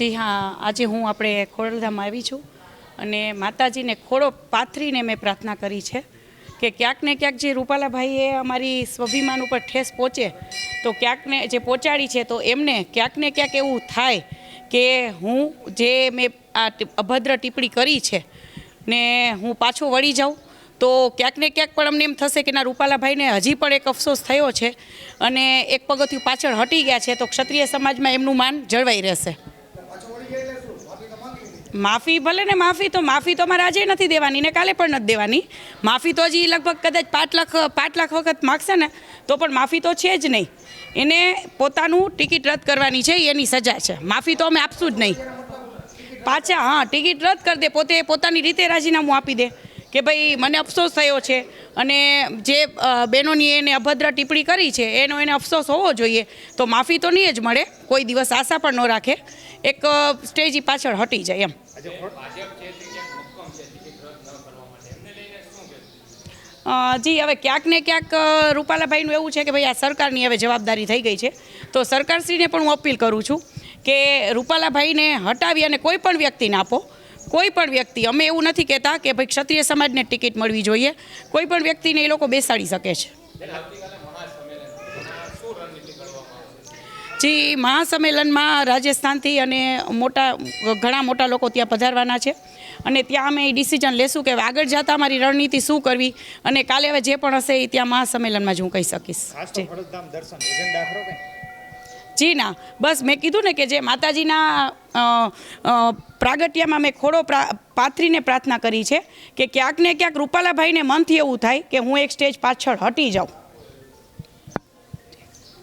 જી હા, આજે હું આપણે ખોડલધામ આવી છું અને માતાજીને ખોડો પાથરીને મેં પ્રાર્થના કરી છે કે ક્યાંક ને ક્યાંક જે રૂપાલાભાઈએ અમારી સ્વાભિમાન ઉપર ઠેસ પહોંચે, તો ક્યાંક ને જે પહોંચાડી છે, તો એમને ક્યાંક ને ક્યાંક એવું થાય કે હું જે મેં આ અભદ્ર ટિપ્પણી કરી છે ને હું પાછો વળી જાઉં, તો ક્યાંક ને ક્યાંક પણ અમને એમ થશે કે ના, રૂપાલાભાઈને હજી પણ એક અફસોસ થયો છે અને એક પગથિયું પાછળ હટી ગયા છે, તો ક્ષત્રિય સમાજમાં એમનું માન જળવાઈ રહેશે. માફી, ભલે ને માફી તો માફી તો મારે આજે નથી દેવાની ને કાલે પણ નથી દેવાની. માફી તો હજી લગભગ કદાચ પાંચ લાખ પાંચ લાખ વખત માગશે ને, તો પણ માફી તો છે જ નહીં. એને પોતાનું ટિકિટ રદ કરવાની છે, એની સજા છે. માફી તો અમે આપશું જ નહીં. પાછા, હા, ટિકિટ રદ કરી દે, પોતે પોતાની રીતે રાજીનામું આપી દે. કે ભાઈ, મને અફસોસ થયો છે. અને જે બહેનોની એને અભદ્ર ટિપ્પણી કરી છે, એનો એને અફસોસ હોવો જોઈએ. તો માફી તો નહીં જ મળે. કોઈ દિવસ આશા પણ ન રાખે. એક સ્ટેજ પાછળ હટી જાય એમ. જી, હવે ક્યાંક ને ક્યાંક રૂપાલાભાઈનું એવું છે કે ભાઈ, આ સરકારની હવે જવાબદારી થઈ ગઈ છે. તો સરકારશ્રીને પણ હું અપીલ કરું છું કે રૂપાલાભાઈને હટાવી અને કોઈ પણ વ્યક્તિને આપો. કોઈ પણ વ્યક્તિ અમે એવું નથી કહેતા કે ભાઈ ક્ષત્રિય સમાજને ટિકિટ મળવી જોઈએ. કોઈ પણ વ્યક્તિને એ લોકો બેસાડી શકે છે. જી મહાસંમેલનમાં રાજસ્થાનથી અને મોટા ઘણા મોટા લોકો ત્યાં પધારવાના છે. અને ત્યાં અમે ડિસિઝન લેશું કે આગળ જતા અમારી રણનીતિ શું કરવી અને કાલે હવે જે પણ હશે એ ત્યાં મહાસંમેલનમાં જ હું કહી શકીશ. જી ના. બસ મેં કીધું ને કે જે માતાજીના પ્રાગટ્યમાં મેં ખોડો પાથરીને પ્રાર્થના કરી છે કે ક્યાંક ને ક્યાંક રૂપાલાભાઈને મનથી એવું થાય કે હું એક સ્ટેજ પાછળ હટી જાઉં.